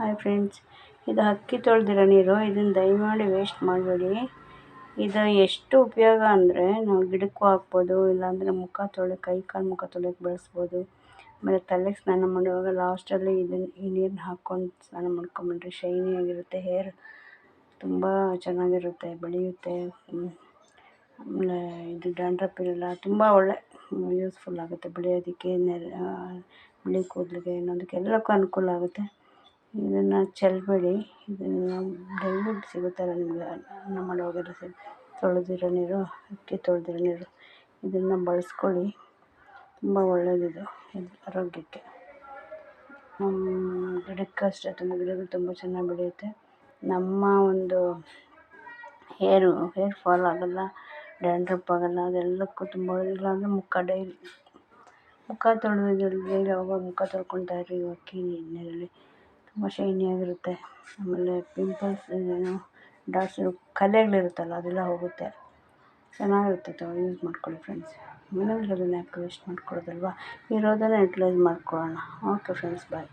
Hi friends ಇದು ಅಕ್ಕಿ ತೊಳೆದಿರೋ ನೀರು. ಇದನ್ನು ದಯಮಾಡಿ ವೇಸ್ಟ್ ಮಾಡಬೇಡಿ. ಇದು ಎಷ್ಟು ಉಪಯೋಗ ಅಂದರೆ ನಾವು ಗಿಡಕ್ಕೂ ಹಾಕ್ಬೋದು, ಇಲ್ಲಾಂದರೆ ಮುಖ ತೊಳೆ, ಕೈ ಕಾಲು ಮುಖ ತೊಳೆಯೋಕ್ಕೆ ಬಳಸ್ಬೋದು. ಆಮೇಲೆ ತಲೆಗೆ ಸ್ನಾನ ಮಾಡುವಾಗ ಲಾಸ್ಟಲ್ಲಿ ಇದನ್ನು ಈ ನೀರನ್ನ ಹಾಕ್ಕೊಂಡು ಸ್ನಾನ ಮಾಡ್ಕೊಂಬಿಟ್ರೆ ಶೈನಿ ಆಗಿರುತ್ತೆ. ಹೇರ್ ತುಂಬ ಚೆನ್ನಾಗಿರುತ್ತೆ, ಬೆಳೆಯುತ್ತೆ. ಆಮೇಲೆ ಇದು ಡ್ಯಾಂಡ್ರಪ್ ಇರಲ್ಲ, ತುಂಬ ಒಳ್ಳೆ ಯೂಸ್ಫುಲ್ ಆಗುತ್ತೆ ಬೆಳೆಯೋದಕ್ಕೆ. ನೆರ ಬಿಳಿ ಕೂದಲಿಗೆ ಇನ್ನೊಂದಕ್ಕೆ ಎಲ್ಲಕ್ಕೂ ಅನುಕೂಲ ಆಗುತ್ತೆ. ಇದನ್ನು ಚೆಲ್ಲಬೇಡಿ ಇದನ್ನು ದಯವಿಟ್ಟು ಸಿಗುತ್ತಲ್ಲ ನಿಮಗೆ? ಅನ್ನ ಮಾಡುವಾಗೆಲ್ಲ ಸಿ, ತೊಳೆದಿರೋ ನೀರು, ಅಕ್ಕಿ ತೊಳೆದಿರೋ ನೀರು, ಇದನ್ನು ಬಳಸ್ಕೊಳ್ಳಿ. ತುಂಬ ಒಳ್ಳೆಯದಿದು ಇದು ಆರೋಗ್ಯಕ್ಕೆ. ಗಿಡಕ್ಕೆ ಅಷ್ಟೇ ತುಂಬ ಗಿಡಗಳು ತುಂಬ ಚೆನ್ನಾಗಿ ಬೆಳೆಯುತ್ತೆ. ನಮ್ಮ ಒಂದು ಹೇರು, ಹೇರ್ ಫಾಲ್ ಆಗೋಲ್ಲ, ಡ್ಯಾಂಡ್ರಪ್ ಆಗೋಲ್ಲ, ಅದೆಲ್ಲಕ್ಕೂ ತುಂಬ ಇಲ್ಲ ಅಂದರೆ ಮುಖ ಡೈಲಿ, ಮುಖ ತೊಳೆದಿದ್ದಲ್ಲಿ ಯಾವಾಗ ಮುಖ ತೊಳ್ಕೊತಾ ಇರಿ ಅಕ್ಕಿ ನೀರಿನಲ್ಲಿ ತುಂಬ ಶೈನಿಯಾಗಿರುತ್ತೆ. ಆಮೇಲೆ ಪಿಂಪಲ್ಸ್ ಏನು ಡಾಟ್ಸ್ ಕಲೆಗಳಿರುತ್ತಲ್ಲ, ಅದೆಲ್ಲ ಹೋಗುತ್ತೆ. ಚೆನ್ನಾಗಿರುತ್ತೆ ತಗೋ ಯೂಸ್ ಮಾಡ್ಕೊಳ್ಳಿ ಫ್ರೆಂಡ್ಸ್ ಮನೇಲಿರೋದನ್ನ ಯಾಕೆ ವೇಸ್ಟ್ ಮಾಡ್ಕೊಳ್ಳೋದಲ್ವಾ? ಇರೋದನ್ನು ಯುಟಿಲೈಸ್ ಮಾಡ್ಕೊಳ್ಳೋಣ. ಓಕೆ ಫ್ರೆಂಡ್ಸ್ ಬಾಯ್